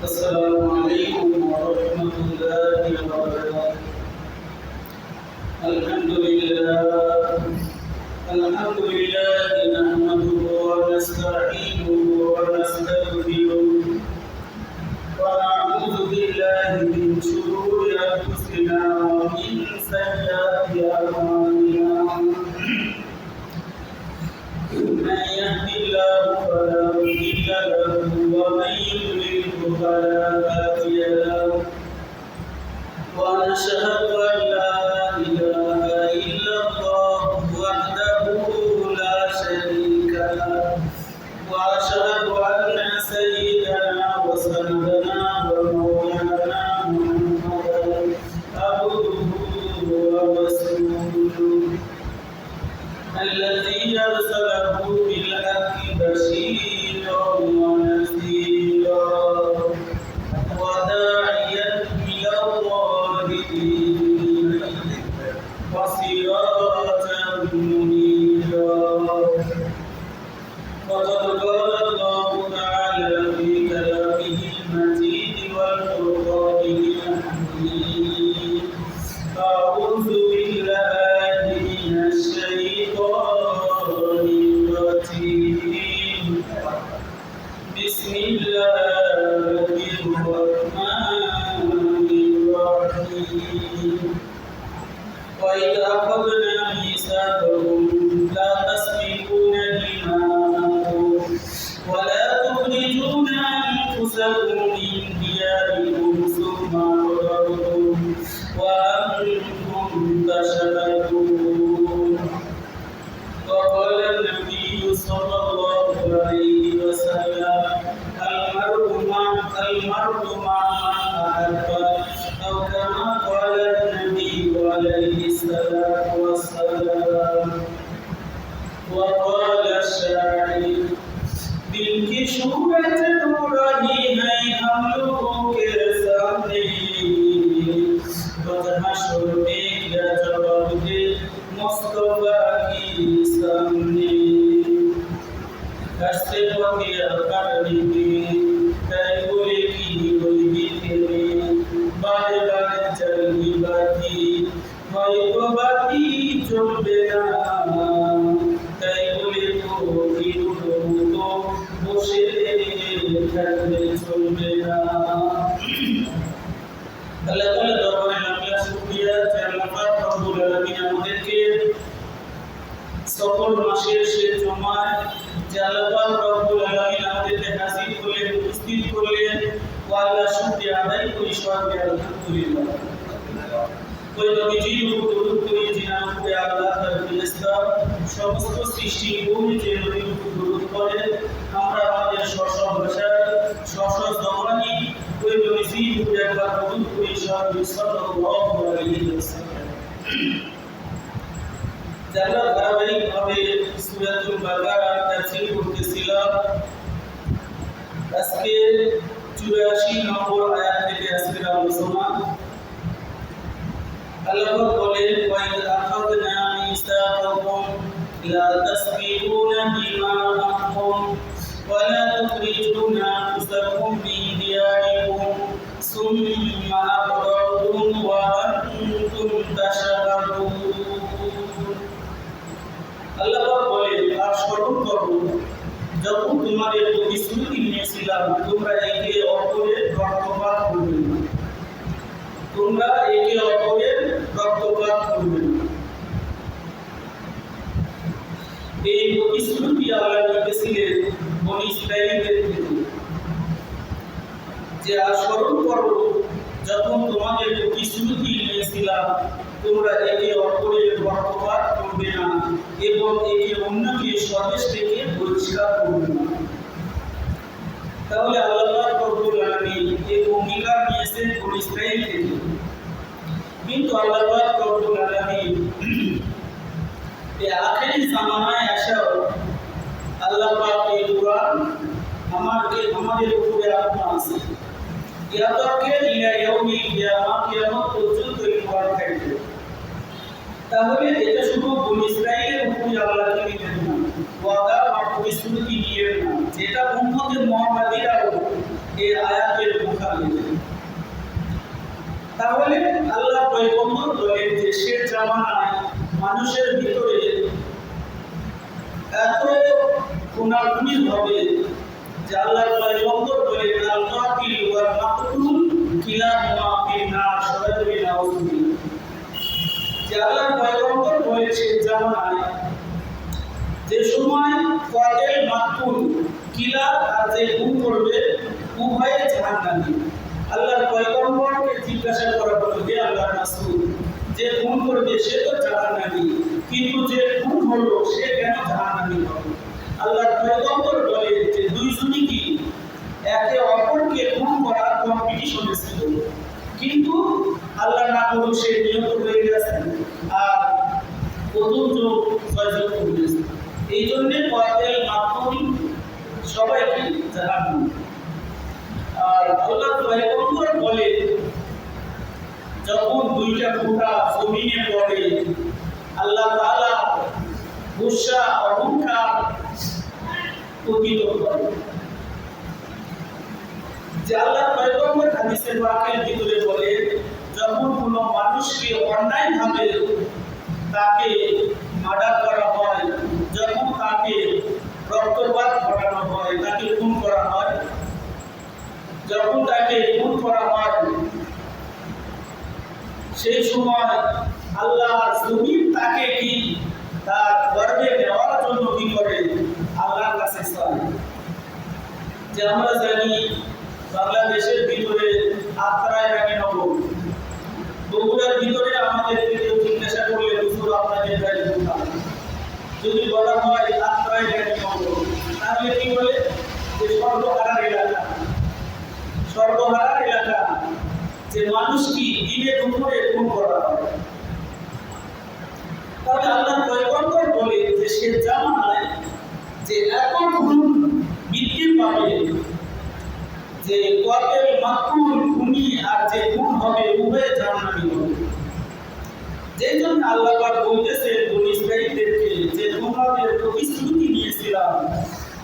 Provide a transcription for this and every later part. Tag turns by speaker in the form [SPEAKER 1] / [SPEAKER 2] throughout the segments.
[SPEAKER 1] السلام عليكم ورحمة الله وبركاته. الحمد لله. الحمد لله. وقال النبي صلى الله عليه وسلم المرء المرء مع من أحب أو كما قال النبي عليه الصلاة والسلام وقال الشاعر दिल সৃষ্টি ভূমি যে নবীর করে আমরা আমাদের স্ব-স্ব ভাষায় স্ব-স্ব জবানি ওই উপরে একবার দরুদ করি সাল্লাল্লাহু আলাইহি ওয়াসাল্লাম যারা ধারাবাহিকভাবে সূরাতুল বাকারা তাফসীর করতেছিলাম আজকে চুরাশি নম্বর আয়াত থেকে আজকের আলোচনা আল্লাহ বলেন ওয়াইদ আখাযনা মিসাকাকুম দিমাআকুম ওয়া লা তুখরিজুনা আনফুসাকুম মিন দিয়ারিকুম সুম্মা আqrartum ওয়া আনতুম তাশহাদুন আল্লাহ বলেন, আর স্মরণ করো, যখন তোমাদের প্রতিশ্রুতি নিয়েছিলাম, তোমরা একে অপরের রক্তপাত করবে না। তোমরা একে অপরের রক্তপাত করবে না এই আল্লাহ নিতেছিলেন বনি ইসরায়েলদের থেকে যে স্মরণ করো, যখন তোমাদের প্রতিশ্রুতি নিয়েছিলাম, তোমরা একে অপরের রক্তপাত করবে না এবং একে অন্যকে স্বদেশ থেকে পরিষ্কার করবে না। তাহলে আল্লাহ রব্বুল আলামিন এই অঙ্গীকার নিয়েছেন বনি ইসরায়েল থেকে। কিন্তু আল্লাহ রব্বুল আলামিন এই আখেরি জামানায় আসাও আল্লাহ পাক এই কোরআন আমাকে আমাদের উপরে আপনা আছে। ইয়াতাকে ইলা ইয়াউমিল কিয়ামা কিয়ামত পর্যন্ত এই কোরআন থাকবে। তাহলে এটা শুধু বনি ইসরায়েলের উপরে আল্লাহ দিলেন না। ওয়াদা আর প্রতিশ্রুতি নিয়ে না যেটা উম্মতের মুহাম্মাদিরাও এই আয়াতের তাহলে আল্লাহ পয়গম্বর বলেন যে সে জামানায় মানুষের ভিতরে এত গুণাগুণি হবে যে আল্লাহ খুন করবে আল্লাহর জিজ্ঞাসা যে করবে সে তো জাহান্নামী, কিন্তু যে খুন হলো সে কেন জাহান্নামী আল্লাহর বলে যে দুইজনই কি একে অপরকে খুন করার কম্পিটিশনে ছিল কিন্তু আল্লাহ না করুক সে নিয়ত হয়ে গেছেন আর প্রথম যোগ করেছে এই জন্যে কয়েল মাধ্যম সবাইকে জাহান্নামী আর আল্লাহ বলে, যখন দুইটা ফোঁটা জমিনে পড়ে, আল্লাহ তাআলা গুসা অহংকার পতিত করে। যে আল্লাহ পয়গম্বর হাদিসের বাক্যের ভিতরে মানুষকে অন্যায়ভাবে তাকে মার্ডার করা হয়, যখন তাকে রক্তপাত ঘটানো হয়, তাকে খুন করা হয়। যখন তাকে খুন করা হয়, সেই সময় আল্লাহ জমিন তাকে কি তার গর্বে নেওয়ার জন্য কি করে? আল্লাহর কাছে চায়। যে আমরা জানি বাংলাদেশের ভিতরে আত্মায় রাখে নগর। বগুড়ার ভিতরে আমাদেরকে জিজ্ঞাসা করলে হুজুর আপনাদের যদি বলা হয় নগর তাহলে কি বলে? যে সর্বহারার এলাকা। সর্বহারার এলাকা। যে মানুষ কি দিনে দুপুরে খুন করা হয়। তাহলে আল্লাহ পয়গম্বর বলে যে সে জামানায় যে এত খুন বৃদ্ধি পাবে, যে কতেল মাকুল আর যে খুন হবে উভয়ে জাহান্নামী হবে যেই জন্য আল্লাহ পাক বলতেছে বনি ইসরাঈলদেরকে যে তোমাদের প্রতিশ্রুতি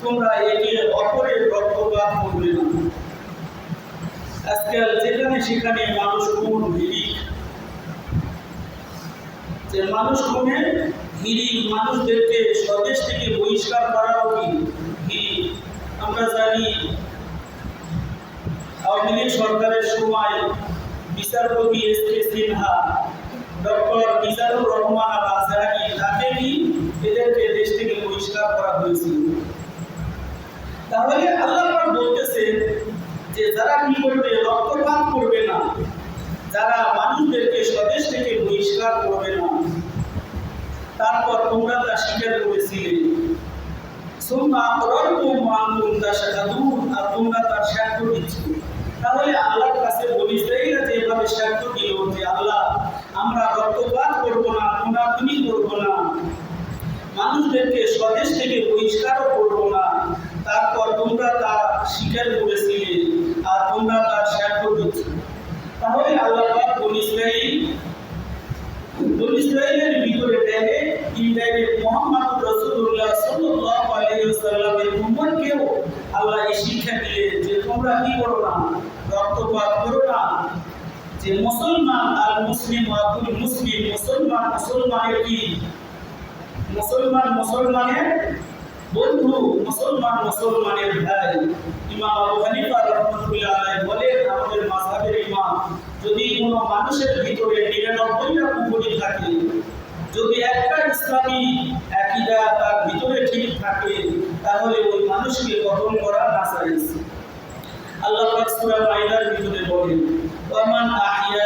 [SPEAKER 1] তোমরা একে অপরের রক্তপাত করবে না। আজকাল যেখানে সেখানে মানুষ খুন, হিরিক। যে মানুষ খুনে, হিরিক মানুষদেরকে স্বদেশ থেকে বহিষ্কার করাও কি হিরিক আমরা জানি আওয়ামী সরকারের সময় বিচারপতি S K Sinha, doctor Mizanur Rahman Al Azhari তাকে কি এদেরকে দেশ থেকে বহিষ্কার করা হয়েছিল। তাহলে আল্লাহ পাক বলতেছে যে যারা কি করবে, রক্তপাত করবে না, যারা মানুষদেরকে স্বদেশ থেকে বহিষ্কার করবে না, তারপর তোমরা তা স্বীকার করেছিলে। সুম্মা আকরারতুম ওয়া আনতুম তাশহাদুন, আর তোমরা তার সাক্ষ্য দিচ্ছ। তাহলে আল্লাহর কাছে বনি ইসরাঈলরা যেভাবে সাক্ষ্য দিল যে আল্লাহ আমরা রক্তপাত করব না খুনাখুনি করব না মানুষদেরকে স্বদেশ থেকে বহিষ্কারও করব না তারপর তোমরা তা স্বীকার করেছিলে আর তোমরা তার সাক্ষ্য দিচ্ছ তাহলে আল্লাহ পাক বনি ইসরাঈল বনি ইসরাঈলের ভিতরে দেখে ইনডাইরেক্ট মুহাম্মদ রাসূলুল্লাহ সাল্লাল্লাহু আলাইহি ওয়াসাল্লামের উম্মতকেও আল্লাহ এই শিক্ষা দিলেন যে তোমরা কি করো না রক্তপাত করো না যে মুসলমান আর মুসলিম আকুল মুসলিম মুসলমান মুসলমানের কি? মুসলমান মুসলমানের বন্ধু, মুসলমান মুসলমানের ভাই। ইমাম আবু হানিফা রাহমাতুল্লাহ আলাইহি বলেন, আমাদের মাযহাবের ইমাম যদি কোনো মানুষের ভিতরে নিরানব্বইটা কুফরি থাকে, যদি একটা ইসলামী আকীদা তার ভিতরে ঠিক থাকে, তাহলে ওই মানুষকে গঠন করা নাসাইজ আল্লাহ পাক সূরা মাইদার ভিতরে বলেন ওয়ামান আহইয়াহা ফাকান্নামা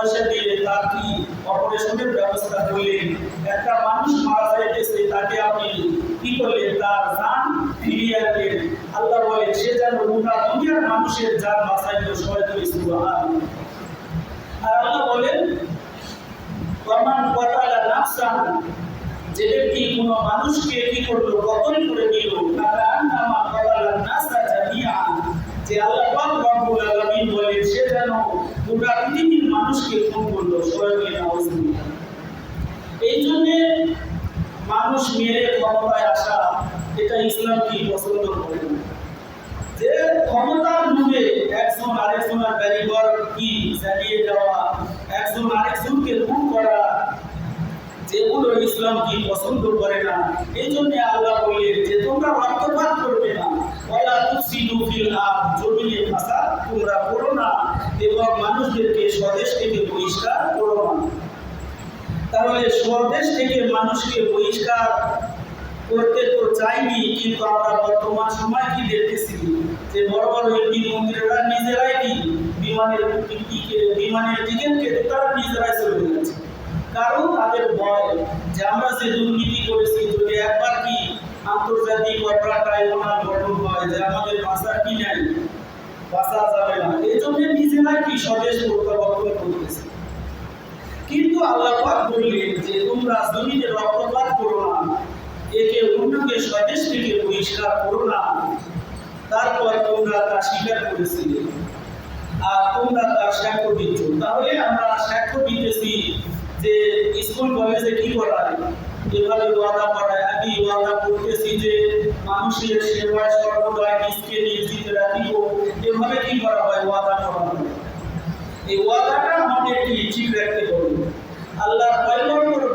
[SPEAKER 1] পয়সা দিয়ে তার কি অপারেশনের ব্যবস্থা করলেন একটা মানুষ মারা যাইতেছে, তাকে আপনি কি করলেন তার জান ফিরিয়ে আনলেন আল্লাহ বলে, সে যেন গোটা দুনিয়ার মানুষের জান বাঁচাইল, সবাই তুমি আর আল্লাহ বলেন, ওয়ামান কতালা নাফসান। যে ব্যক্তি কোনো মানুষকে কি করল, কতল করে দিল, তারা নামা কতালা নাসা জামিয়া গোটা পৃথিবীর মানুষকে খুন করল এই জন্যে মানুষ মেরে ক্ষমতায় আসা, এটা ইসলাম কি পছন্দ করে না? যে ক্ষমতার লোভে একজন আরেকজনের ব্যারিগর কি জ্বালিয়ে দেওয়া, একজন আরেকজনকে খুন করা, যেগুলো ইসলাম কি পছন্দ করে না? এই জন্য আল্লাহ বললেন যে, তোমরা রক্তপাত করবে না। ওয়ালা তুফসিদু ফিল আরদ, জমিনে ফাসাদ তোমরা করো না এবং মানুষদেরকে স্বদেশ থেকে বহিষ্কার করো না। তাহলে স্বদেশ থেকে মানুষকে বহিষ্কার করতে তো চাইনি, কিন্তু আমরা বর্তমান সময় কি দেখতেছি? যে বড় বড় হিন্দি মন্ত্রীরা নিজেরাই কি বিমানের বিমানের টিকিট কেটে তারা নিজেরাই চলে যাচ্ছে কারণ তাদের ভয় যে আমরা যে দুর্নীতি করেছি, যদি একবার কি আন্তর্জাতিক অপরাধ ট্রাইব্যুনাল গঠন হয়, যে আমাদের ভাষা কি নাই? ভাষা কি স্বদেশ প্রত্যাবর্তন করতেছে কিন্তু আল্লাহ পাক বললেন যে, তোমরা জমিনে রক্তপাত করো না। একে অন্যকে স্বদেশ থেকে বহিষ্কার করো না। তারপর তোমরা তা স্বীকার করেছিলে। আর তোমরা তার সাক্ষ্য দিচ্ছ। তাহলে আমরা সাক্ষ্য দিতেছি যে, স্কুল কলেজে কি করায় এভাবে ওয়াদা করায় আমি ওয়াদা করতেছি যে, মানুষের সেবায় সর্বদাই নিজকে নিয়োজিত রাখিব। এভাবে কি করা হয় ওয়াদা করা হয় এই ওয়াদাটা ঠিক রাখতে হবে।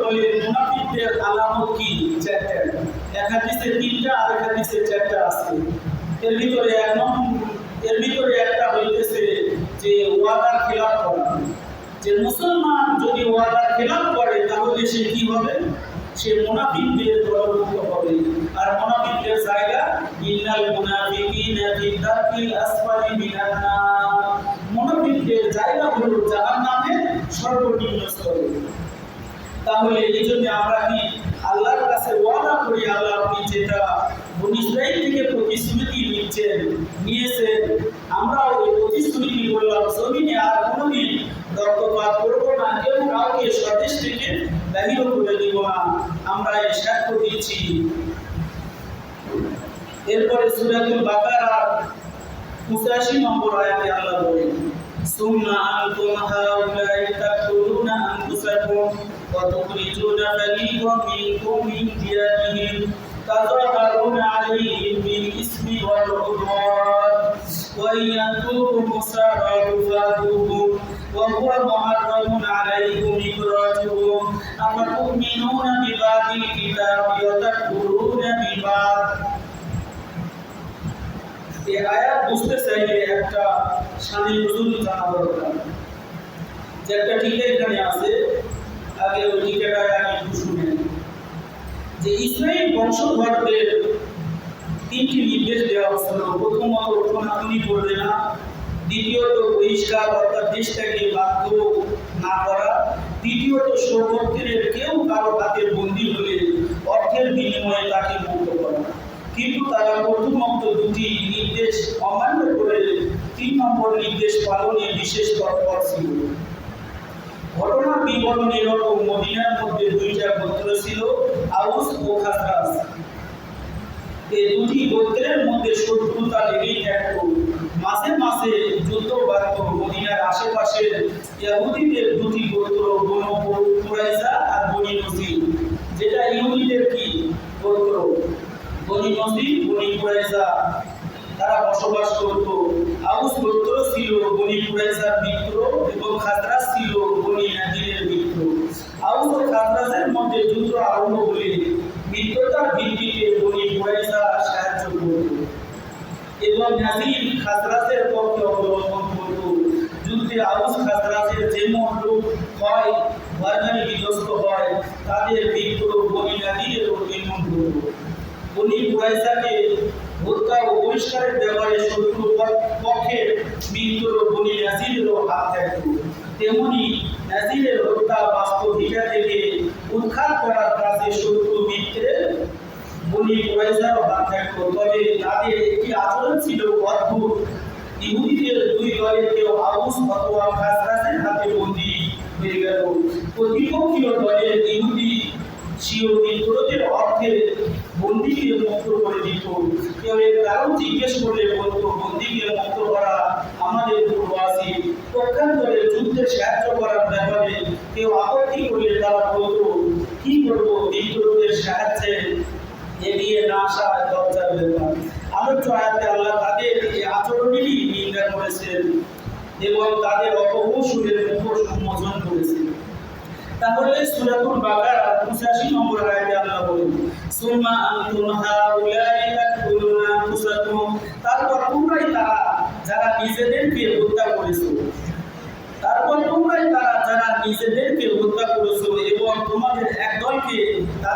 [SPEAKER 1] বলে মুনাফিকদের আলামত কি? চারটা। এক হাদিসে তিনটা, আর এক হাদিসে চারটা আছে। এর ভিতরে এক এর ভিতরে একটা হইতেছে যে ওয়াদার করা। যে মুসলমান যদি ওয়াদার খেলাপ করে, তাহলে সে কি হবে? সে মুনাফিকদের দলভুক্ত তাহলে এই জন্য আমরা কি আল্লাহর কাছে ওয়াদা করি, আল্লাহ আপনি যেটা বনিসাইল থেকে প্রতিশ্রুতি নিচ্ছেন, নিয়েছেন আমরা ওই প্রতিশ্রুতি বললাম, জমিনে আর কোনোদিন রক্তপাত করব না, কেউ কাউকে স্বদেশ থেকে বাহির করে দিব না। আমরা এই সাক্ষ্য দিয়েছি। এরপরে সুরাতুল বাকারা পঁচাশি নম্বর আয়াতে আল্লাহ বলেন সুন্না আল তোমহা উলাইকা وتخرجون فريقا منكم من ديارهم تظاهرون عليهم بالإثم والعدوان وإن يأتوكم مسارا فاتوهم وهو محرم عليكم إخراجهم أفتؤمنون ببعض الكتاب وتكفرون ببعض এই আয়াত বুঝতে চাইলে একটা স্বামী নজরুল জানা দরকার যে একটা টিকা এখানে আছে টিকাটা আগে একটু শুনেন যে ইসরায়েল বংশধরদের তিনটি নির্দেশ দেওয়া হচ্ছিল প্রথমত ওঠনাগুনি করবে না, দ্বিতীয়ত বহিষ্কার অর্থাৎ দেশটাকে বাধ্য না করা, তৃতীয়ত সৌভক্তের কেউ কারও হাতে বন্দী হলে অর্থের বিনিময়ে তাকে মুক্ত করা। কিন্তু তারা প্রথমত দুটি নির্দেশ অমান্য করে তিন নম্বর নির্দেশ পালনে বিশেষ তৎপর ছিল। ঘটনার বিবরণ এরকম মদিনার মধ্যে দুইটা গোত্র ছিল, আউস ও খাসরাস এই দুটি গোত্রের মধ্যে শত্রুতা লেগেই থাকতো মাসে মাসে যুদ্ধ বাড়ত মদিনার আশেপাশের ইহুদিদের দুটি গোত্র বনু কুরাইজা আর বনি নজির যেটা ইহুদিদের কি গোত্র? বনি নজির বনি কুরাইজা তারা বসবাস করত। আউস গোত্র ছিল বনি কুরাইজার মিত্র এবং খাজরাজ ছিল বনি নাজিরের মিত্র আউস ও খাজরাজের মধ্যে যুদ্ধ আরম্ভ হলে মিত্রতার ভিত্তিতে বনি কুরাইজা সাহায্য করত এবং নাজির খাজরাজের পক্ষে অবলম্বন করত যুদ্ধে আউস খাজরাজের যেমন লোক হয় ভয়ঙ্কর বিধ্বস্ত হয় তাদের মিত্র বনি নাজিরেরও তেমন করত বনি কুরাইজাকে হত্যা ও বহিষ্কারের ব্যাপারে শত্রু পক্ষে মিত্র বনি নাজিরেরও হাত থাকত তেমনি নাজিরের হত্যা বাস্তব হিসা থেকে উৎখাত করার কাজে শত্রু মিত্রের কুরাইজারও হাত থাকত তবে তাদের একটি আচরণ ছিল অদ্ভুত। ইহুদিদের দুই দলের কেউ আউস অথবা খাসরাজের হাতে বন্দী হয়ে গেল। প্রতিপক্ষীয় দলের ইহুদি সিও মিত্রদের অর্থে বন্দিকে মুক্ত করে দিত। কেউ কারণ জিজ্ঞেস করলে বলতো, বন্দিকে মুক্ত করা আমাদের পক্ষ পক্ষান্তরে যুদ্ধে সাহায্য করার ব্যাপারে কেউ আপত্তি করলে তারা বলতো, কি করব? বিদ্রোহের সাহায্যে এগিয়ে না আসা দরজার ব্যাপার আয়াতে আল্লাহ তাদের এই আচরণেরই নিন্দা করেছেন এবং তাদের অপকৌশলের মুখোশ উন্মোচন করেছেন। তাহলে সূরাতুল বাকারা 85 নম্বর আয়াতে আল্লাহ বলেন, সুম্মা আনতুম হাউলাই তাকুলুনা আনফুসাকুম। তারপর তোমরাই তারা, যারা নিজেদেরকে হত্যা করেছ, তারপর তোমরাই তারা, যারা নিজেদেরকে হত্যা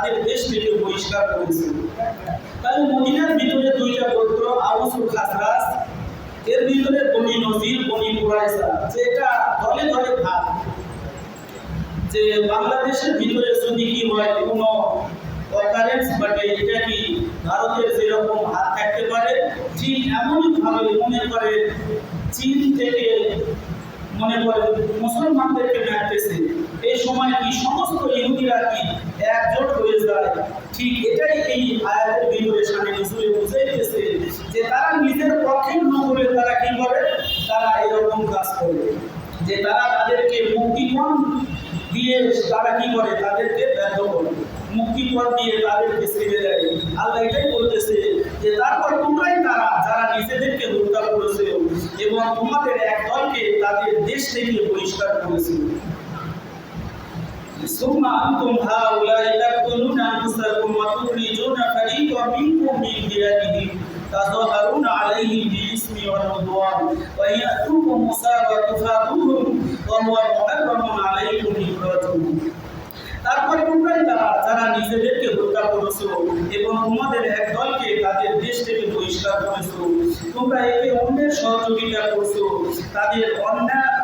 [SPEAKER 1] তাদের দেশ থেকে বহিষ্কার করেছ। তাহলে মদিনার ভিতরে দুইটা গোত্র আউস ও খাসরাস, এর ভিতরে বনি নজির, বনি কুরাইসা যেটা দলে দলে ভাগ। যে বাংলাদেশের ভিতরে যদি কি হয়, কোনো অকারেন্স ঘটে, এটা কি ভারতের যেরকম হাত থাকতে পারে? ঠিক এমনই ভাবে মনে করে চীন থেকে, মনে করে মুসলমানদেরকে মারতেছে এই সময় কি সমস্ত ইহুদিরা কি একজোট হয়ে যায়? ঠিক এটাই এই আয়াতের ভিতরে সামনে নজরে বুঝাইতেছে যে তারা নিজের পক্ষে না করে তারা কি করে? তারা এরকম কাজ করে যে তারা তাদেরকে মুক্তিপণ দিয়ে তারা কি করে? তাদেরকে ব্যর্থ করে। মুক্তিপণ দিয়ে তাদেরকে ছেড়ে দেয়। আল্লাহ এটাই বলতেছে যে তারপর তোমরাই তারা যারা নিজেদেরকে হত্যা করেছে এবং তোমাদের এক দলকে তাদের দেশ থেকে বহিষ্কার করেছে। ثم أنتم هؤلاء تقتلون أنفسكم وتخرجون فريقا منكم من ديارهم تظاهرون عليهم بالإثم والعدوان وإن يأتوكم مسارى تفادوهم وهو محرم عليكم إخراجهم তারপর তোমরাই তারা যারা নিজেদেরকে হত্যা করেছো এবং তোমাদের এক দলকে তাদের দেশ থেকে বহিষ্কার করেছো তোমরা একে অন্যের সহযোগিতা করছো তাদের অন্যায়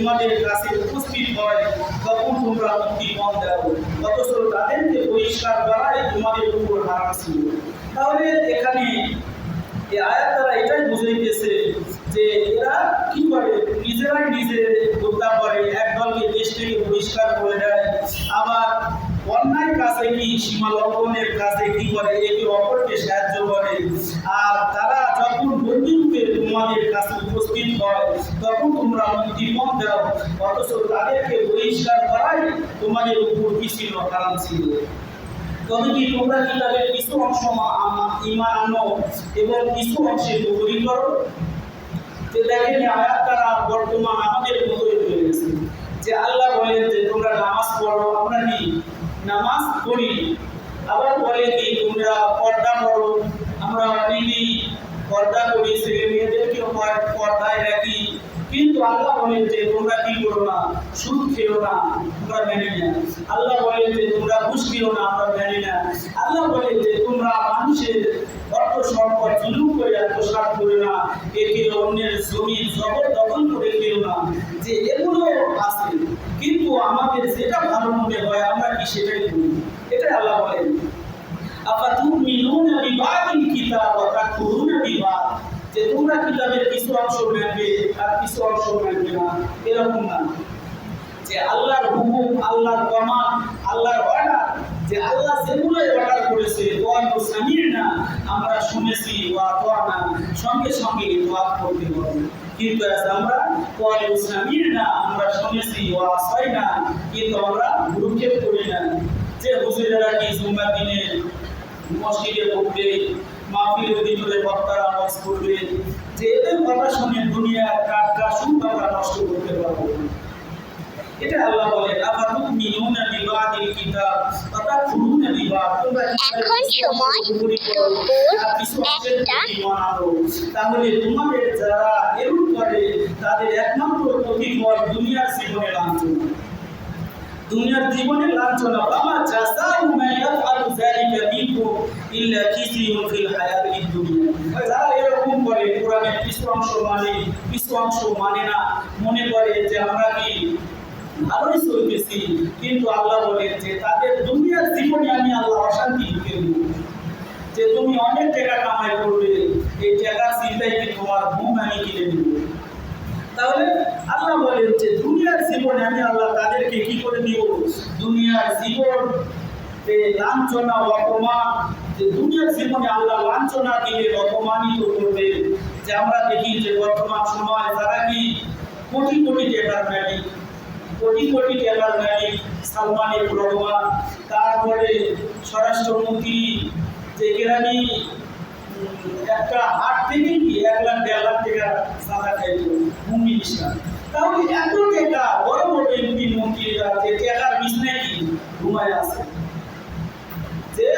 [SPEAKER 1] তোমাদের কাছে উপস্থিত হয়, তখন তোমরা মুক্তি কম দাও অথচ তাদেরকে পরিষ্কার করাই তোমাদের উপর হারাম ছিল। তাহলে এখানে এই আয়াত দ্বারা এটাই বুঝাইতেছে যে এরা কি করে? নিজেরাই নিজে হত্যা করে, একদলকে দেশ থেকে বহিষ্কার করে দেয়। আবার অন্যায় কাছে কি, সীমা লঙ্ঘনের কাছে কি করে? একে অপরকে সাহায্য করে। আর তারা যখন বন্দিরূপে তোমাদের কাছে আমাদের যে আল্লাহ বলেন যে তোমরা নামাজ পড়ো, আমরা কি নামাজ পড়ি? আবার বলে কি তোমরা পর্দা করো আমরা অনেকেই পর্দা করি ছেলে মেয়েদেরকেও পর- পর্দায় রাখি কিন্তু আল্লাহ বলেন যে তোমরা কি করো না? সুদ খেও না, তোমরা মেনে না আল্লাহ বলেন যে তোমরা ঘুষ খেও না, আমরা মেনে না আল্লাহ বলেন যে তোমরা মানুষের অর্থ সম্পদ জুলুম করে আত্মসাৎ করে না একে অন্যের জমি জবর দখল করে খেও না যে এগুলো আছে কিন্তু আমাদের যেটা ভালো মনে হয় আমরা কি সেটাই করি এটাই আল্লাহ বলেন আফাতুমিনুনা বিবাদিল কিতাব ওয়া তাকফুরুনা বিবাদ যে তোমরা কিতাবের কিছু অংশ মানবে আর কিছু অংশ মানবে না এরকম না যে আল্লাহর হুকুম আল্লাহর কমান আল্লাহর অর্ডার যে আল্লাহ যেগুলো অর্ডার করেছে ওয়ান সামির না আমরা শুনেছি ওয়া তোয়ানা সঙ্গে সঙ্গে দোয়া করতে হবে কিন্তু আজ আমরা ওয়ান সামির না, আমরা শুনেছি, ওয়া আসয় না, কিন্তু আমরা ভ্রুক্ষেপ করি না। যে হুজুরেরা কি জুম্মার দিনে মসজিদে পড়বে মাহফিলের ভিতরে বক্তারা আওয়াজ করবে যে এদের কথা শুনে দুনিয়ার টাটকা সুখ আমরা নষ্ট করতে পারব এটা আল্লাহ বলে আফাতুমিনুনা বিবাদিল কিতাব? ওয়া তাকফুরুনা বিবাদ তোমরা
[SPEAKER 2] এখন সময় দুপুর একটা।
[SPEAKER 1] তাহলে তোমাদের যারা এরূপ করে, তাদের একমাত্র প্রতিফল দুনিয়ার জীবনে দুনিয়ার জীবনে মিনকুম ইল্লা দুনিয়া। যারা এরকম করে কোরআনে কিছু অংশ মানে কিছু অংশ মানে না। মনে করে যে আমরা কি ভালোই চলতেছি। কিন্তু আল্লাহ বলেন যে, তাদের দুনিয়ার জীবনে আমি আল্লাহ অশান্তি ঢুকে যে, তুমি অনেক টাকা কামাই করবে, এই টাকার চিন্তায় কি তোমার ঘুম আমি কিনে দেব। তাহলে আল্লাহ বলেন যে, দুনিয়ার জীবনে আমি আল্লাহ তাদেরকে কি করে দিব দুনিয়ার জীবন, যে, লাঞ্ছনা অপমান, যে, দুনিয়ার জীবনে আল্লাহ লাঞ্ছনা দিলে অপমানিত করবে। যে, আমরা দেখি যে, বর্তমান সময় তারা কি কোটি কোটি টাকার কোটি কোটি টাকার মালিক সালমান এফ তারপরে স্বরাষ্ট্রমন্ত্রী যে কেরানি একটা হাট থেকে কি এক লাখ দেড় লাখ টাকা সাদা খাইল? ভূমি মিশন তাহলে এত টাকা, বড় বড় এমপি মন্ত্রীরা যে টাকার বিছনায় কি ঘুমায় আছে। যে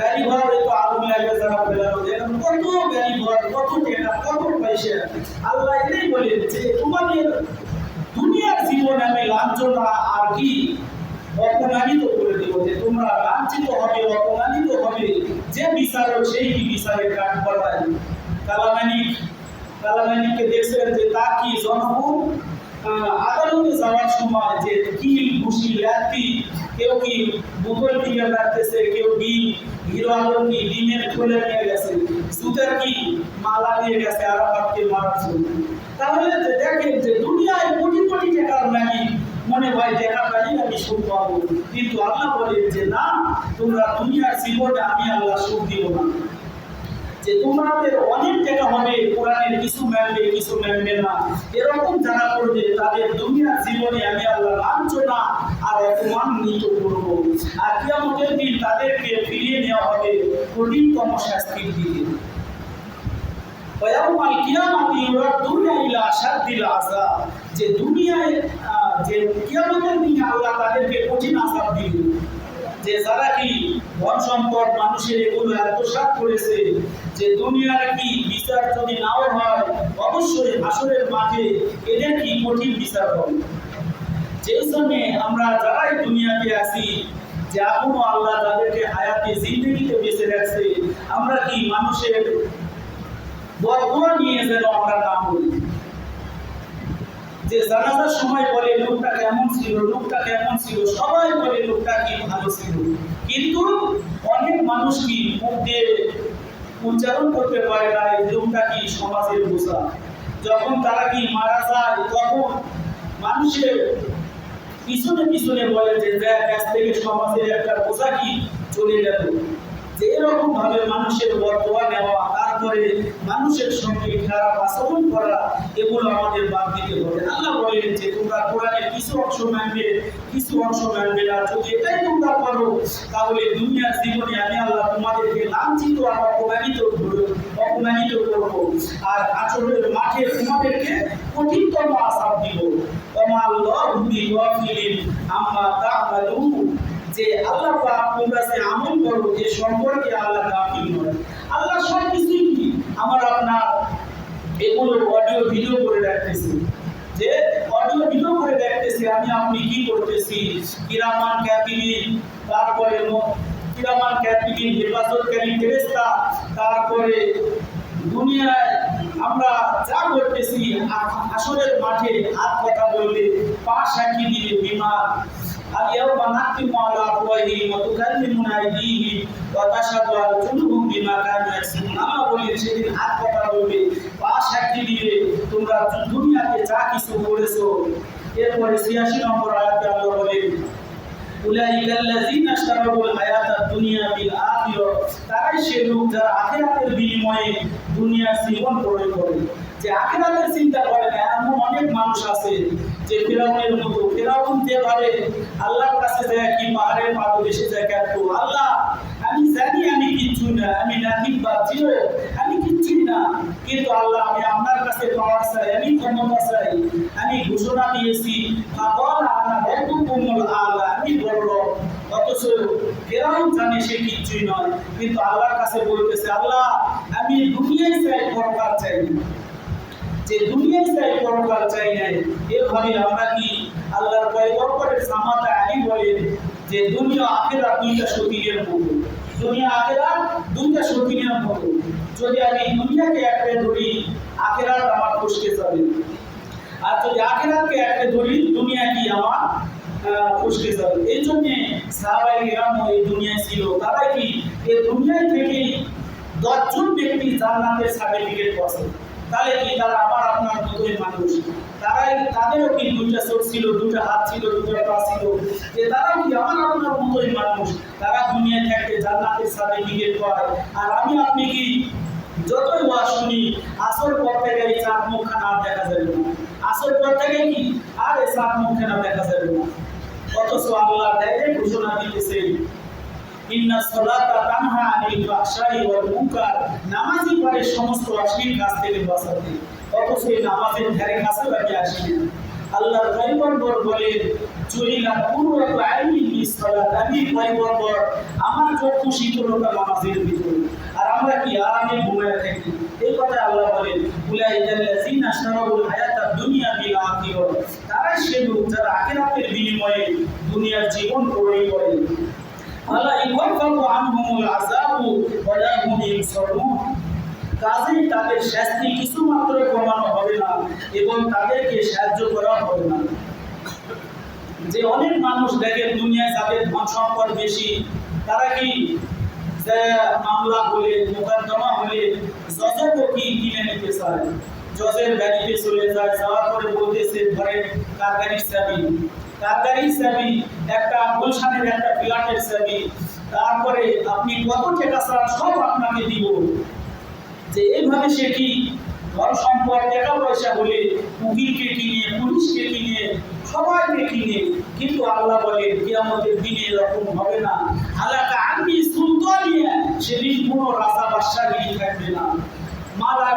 [SPEAKER 1] গাড়ি ঘর একটু আগুন লাগবে যারা দেখুন কত গাড়ি ঘর কত টাকা, কত পয়সা? আল্লাহ এটাই বলে যে তোমাদের জীবন আমি লাঞ্ছনা আর কি? অপমানিত করে দেবো যে তোমরা লাঞ্ছিত হবে, অপমানিত হবে। যে বিচারক সেই কি বিচারের কাঠ করায় কালামানিক, কালামানিককে দেখছেন যে তা কি জনগণ? আদালতে যাওয়ার সময় যে কি ঘুষি লাত্তি কেউ কি বোতল টিকে রাখতেছে কেউ ডিম হিরো আলম কি ডিমের খুলে নিয়ে গেছে, সুতার কি মালা নিয়ে গেছে আরাফাতকে মারার জন্য? তাহলে যে দেখেন যে দুনিয়ায় কোটি কোটি টাকার নাকি মনে হয় দেখা পাই আমি সুখ পাবো। কিন্তু আল্লাহ বলেন যে, না, তোমরা দুনিয়ার জীবনে আমি আল্লাহ সুখ দিব না। যে তোমাদের অনেক টাকা হবে, কোরআনের কিছু মানবে কিছু মানবে না। এরকম যারা করবে, তাদের দুনিয়ার জীবনে আমি আল্লাহ লাঞ্ছনা আর অপমানিত করব। আর কিয়ামতের দিন তাদেরকে ফিরিয়ে নেওয়া হবে কঠিনতম শাস্তির দিকে। ওয়াউমাল কিয়ামাতি ইউরাদুনা ইলা আশাদ্দিল আযাব। যে দুনিয়ায় যে কিয়ামতের দিনে আল্লাহ তাদেরকে কঠিন আযাব দিবে যে যারা কি ধন সম্পদ মানুষের এগুলো আত্মসাৎ করেছে, যে দুনিয়ার কি বিচার যদি নাও হয়, অবশ্যই আসরের মাঠে এদের কি কঠিন বিচার হবে? যেই জন্য আমরা যারাই দুনিয়াতে আছি, যে আল্লাহ তাদেরকে হায়াতে জিন্দগিতে বেঁচে রাখছে, আমরা কি মানুষের বদুয়া নিয়ে যেন আমরা না বলি। যে জানাজার সময় বলে লোকটা কেমন ছিল, লোকটা কেমন ছিল, সবাই বলে লোকটা কি ভালো ছিল। কিন্তু অনেক মানুষ কি মুখ দিয়ে উচ্চারণ করতে পারে না, এই লোকটা কি সমাজের বোঝা? যখন তারা কি মারা যায়, তখন মানুষের পিছনে পিছনে বলে যে, দেখ কাছ থেকে সমাজের একটা বোঝা কি চলে গেল। যে এরকম ভাবে মানুষের বর্তমান নেওয়া, তারপরে মানুষের সঙ্গে খারাপ আচরণ করা, এগুলো আমাদের বাদ দিতে হবে। আল্লাহ বলেন যে, তোমরা কোরআনের কিছু অংশ মানবে, কিছু অংশ মানবে না। যদি এটাই তোমরা করো, তাহলে দুনিয়ার জীবনে আমি আল্লাহ তোমাদেরকে লাঞ্ছিত আর অপমানিত অপমানিত করব। আর আচরণের মাঠে তোমাদেরকে কঠিনতম আসাব দিব। ওমাল্লাহু বিগাফিলিন আম্মা তা'মালুন। যে আল্লাহ পাক তোমরা যে আমল যে সম্পর্কে আল্লাহ গাফিল নয় আল্লাহ সব কিছুই কি? আমার আপনার এগুলো অডিও ভিডিও করে রাখতেছি যে অডিও ভিডিও করে দেখতেছি, আমি আপনি কি করতেছি? কিরামান ক্যাপিলিন তারপরে কিরামান ক্যাপিলিন হেফাজতকারী ফেরেস্তা তারপরে দুনিয়ায় আমরা যা করতেছি, আ- আসরের মাঠে হাত কথা বললে পা সাক্ষী দিলে বিমান اليوم نختم على أفواههم وتكلمنا أيديهم وتشهد أرجلهم بما كانوا يكسبون আমরা বলি সেদিন হাত কথা বলবে পা সাক্ষী দিবে তোমরা দুনিয়াতে যা কিছু করেছো এরপরে ছিয়াশি নম্বর আয়াতে আল্লাহ বলেন উলাইকা আল্লাযীনা ইশতারাউল হায়াতাদ দুনিয়া বিল আখিরাহ তারাই সে লোক যারা আখিরাতের বিনিময়ে দুনিয়ার জীবন ক্রয় করে যে আখিরাতের চিন্তা করে না, এমন অনেক মানুষ আছে যে ফেরাউনের মতো। ফেরাউন যেভাবে আল্লাহর কাছে যায় কি পাহাড়ের পাদদেশে যায় কেন? আল্লাহ, আমি জানি আমি কিচ্ছু না, আমি নাকিব বা জিও আমি কিচ্ছুই না। কিন্তু আল্লাহ, আমি আপনার কাছে পাওয়ার চাই, আমি ক্ষমতা চাই, আমি ঘোষণা দিয়েছি, ফাকাল আনা রব্বুকুমুল আলা, আমি বড় অথচ ফেরাউন জানে সে কিচ্ছুই নয়। কিন্তু আল্লাহর কাছে বলতেছে, আল্লাহ, আমি দুনিয়ায় চাই পরকাল চাই যে দুনিয়ায় চাই পরকাল চাই নাই এভাবে আমরা কি আল্লাহর পয়গম্বরের সামাতা আলী বলেন যে দুনিয়া আখেরা দুইটা সতীনের মতো। দুনিয়া আখেরা দুইটা সতীনের মতো। যদি আমি দুনিয়াকে একটা ধরি, আখেরাত আমার ফসকে যাবে। আর যদি আখেরাতকে একটা ধরি, দুনিয়া কি আমার ফসকে যাবে। এই জন্যে সাহাবাই গ্রাম এই দুনিয়ায় ছিল। তারা কি, এই দুনিয়ায় থেকেই দশজন ব্যক্তি জান্নাতের সার্টিফিকেট পাচ্ছে। তাহলে কি তারা আবার আপনার মতোই মানুষ? তারাই তাদেরও কি দুইটা চোখ ছিল, দুইটা হাত ছিল, দুইটা পা ছিল? যে তারাও কি আমার আপনার মতোই মানুষ? তারা দুনিয়ায় থাকতে জান্নাতের সার্টিফিকেট পায় আর আমি আপনি কি যতই ওয়াজ শুনি আসর পর থেকে এই চাঁদ মুখখানা আর দেখা যাবে না। আসর পর থেকে কি? আর এই চাঁদ মুখখানা দেখা যাবে না। অথচ আল্লাহ ডাইরেক্ট ঘোষণা দিতেছে ইন্না সালাতা তানহা আনিল ফাহশাই ওয়াল মুনকার। পারে সমস্ত অশ্লীল কাজ থেকে বাঁচাতে। অথচ এই নামাজের ধারে কাছে আসি না। আল্লাহর পয়গম্বর আইনি আমি পয়গম্বর, আমার নামাজের ভিতরে। আর আমরা কি আরামে থাকি? এই কথা আল্লাহ দুনিয়া বিল তারাই লোক যারা বিনিময়ে দুনিয়ার জীবন গ্রহণ করে। আলা ইউফাকু আনহুমুল আযাবু ওয়া লা হুম কাজেই তাদের শাস্তি কিছু মাত্র কমানো হবে না এবং তাদেরকে সাহায্য করা হবে না। যে অনেক মানুষ দেখেন দুনিয়ায় যাদের ধন সম্পদ বেশি, তারা কি মামলা হলে, মোকদ্দমা হলে জজকে কি কিনে নিতে চায়? জজের গাড়িতে চলে যায়, যাওয়ার পরে বলতেছে, ধরেন, কার গাড়ির চাবি? গাড়ির চাবি একটা গুলশানের একটা ফ্ল্যাটের চাবি তারপরে আপনি কত টাকা চান সব আপনাকে দিব। যে এইভাবে সে কি ধন সম্পদ, টাকা পয়সা হলে উকিলকে কিনে, পুলিশকে কিনে, সবাইকে কিনে, কিন্তু আল্লাহ বলে, কিয়ামতের দিনে এরকম হবে না। হালাকা আমি সুলতানিয়া, সেদিন কোনো রাজা বাদশাহগিরি থাকবে না। মালা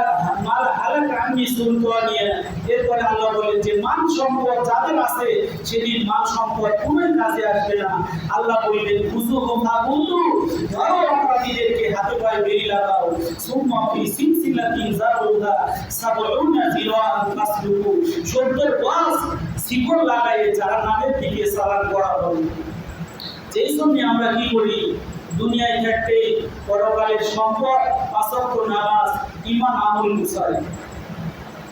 [SPEAKER 1] মাল হালাকা আমি সুলতানিয়া এরপরে আল্লাহ বলেন যে সম্পদ যাদের আছে, সেদিন সম্পদ কোনো কাজে আসবে না। আল্লাহ বললেন খুশু হোকা বন্ধু ধরো অপরাধীদেরকে হাতে পায়ে বেরি লাগাও। সুম্মা ফি সিলসিলাতিন যারুহা সাবউনা জিরাআন ফাসলুকু। সত্তর পাঁচ শিকড় লাগায়ে যারা নামের দিকে সালাম করা হবে যেই জন্য আমরা কি করি? দুনিয়ায় থাকতে পরকালের সম্পদ পাঁচক্য নামাজ ইমান আমল মুসাই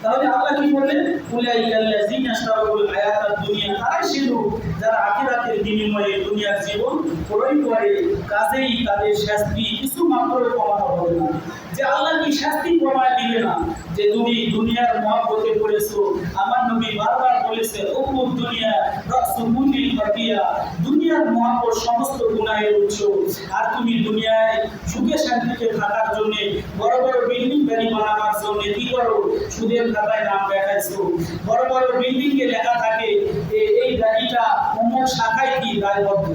[SPEAKER 1] তাহলে আল্লাহ কি বলেন উলাইকাল্লাযিনা শারাউল হায়াতাদ দুনিয়া, তারাই লোক যারা আখিরাতের বিনিময়ে দুনিয়ার জীবন ক্রয় করে, কাজেই তাদের শাস্তি কিছু মাত্র কমানো হবে না। যে আল্লাহ কি শাস্তি কমায় দিবে না যে তুমি দুনিয়ার মহব্বতে পড়েছো। আমার নবী বারবার বলেছে উকুব দুনিয়া রাসু মুনিল ফাতিয়া দুনিয়ার মহব্বত সমস্ত গুনাহের উৎস। আর তুমি দুনিয়ায় সুখে শান্তিতে থাকার জন্য বড় বড় বিল্ডিং বাড়ি বানাবার জন্য কি করো? সুদের খাতায় নাম দেখাইছো। বড় বড় বিল্ডিং এ লেখা থাকে এই গাড়িটা অমুক শাখায় কি দায়বদ্ধ?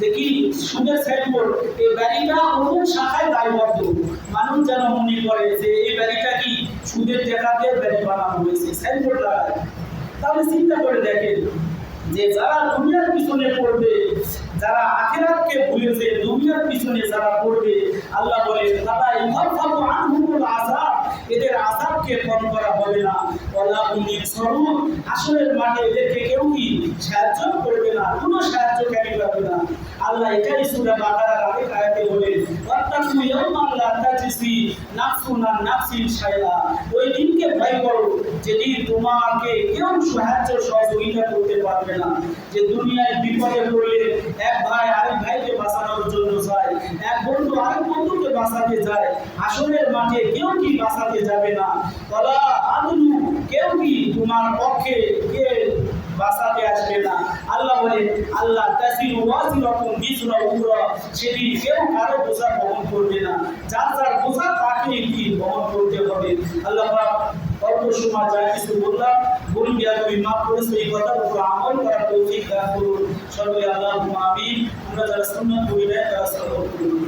[SPEAKER 1] যে কি সুদের সাইনবোর্ড এই বাড়িটা অমুক শাখায় দায়বদ্ধ। মানুষ যেন মনে করে যে এই বাড়িটা কি সুদের টাকা দিয়ে বাড়ি বানানো হয়েছে সাইনবোর্ড লাগায়। তাহলে চিন্তা করে দেখেন যে যারা দুনিয়ার পিছনে পড়বে, যারা আখিরাতকে ভুলেছে দুনিয়ার পিছনে যারা পড়বে, আল্লাহ বলে তারা ইমাফাবু আনহুমুল আযাব। এদের আজাবকে কম করা হবে না। ওলা উনি সরুন আসলের মাঠে এদেরকে কেউ কি সাহায্য করবে না? কোনো সাহায্যকারী পাবে না? আল্লাহ এটাই সুরা বাকারার আরেক আয়াতে বলেন অর্থাৎ ইয়াওমান লা তাজসি নাফসুন নাফসিন শাইআ ওই দিনকে ভয় করো যেদিন তোমাকে কেউ সাহায্য সহযোগিতা করতে পারবে না। যে দুনিয়ায় বিপদে পড়লে এক ভাই আরেক ভাইকে বাঁচানোর জন্য যায়, এক বন্ধু আরেক বন্ধুকে বাঁচাতে যায়, আসলের মাঠে কেউ কি বাঁচাতে যাবে না? বলা আদু কেউ কি তোমার পক্ষে কে বাঁচাতে আসবে না। আল্লাহ বলে আল্লাহ তাসির ওয়াসিরাতুম বিসরা উখরা। সেদিন কেউ কারও বোঝা বহন করবে না। যার যার বোঝা তাকে কি বহন করতে হবে। আল্লাহ অল্প সময় যা কিছু বললাম ভুল বিয়াদবি মাফ করে সেই কথার উপর আমল করার তৌফিক দান করুন। সবাই আল্লাহ আমিন। আমরা যারা সুন্নাত পড়ি না তারা সর্ব করুন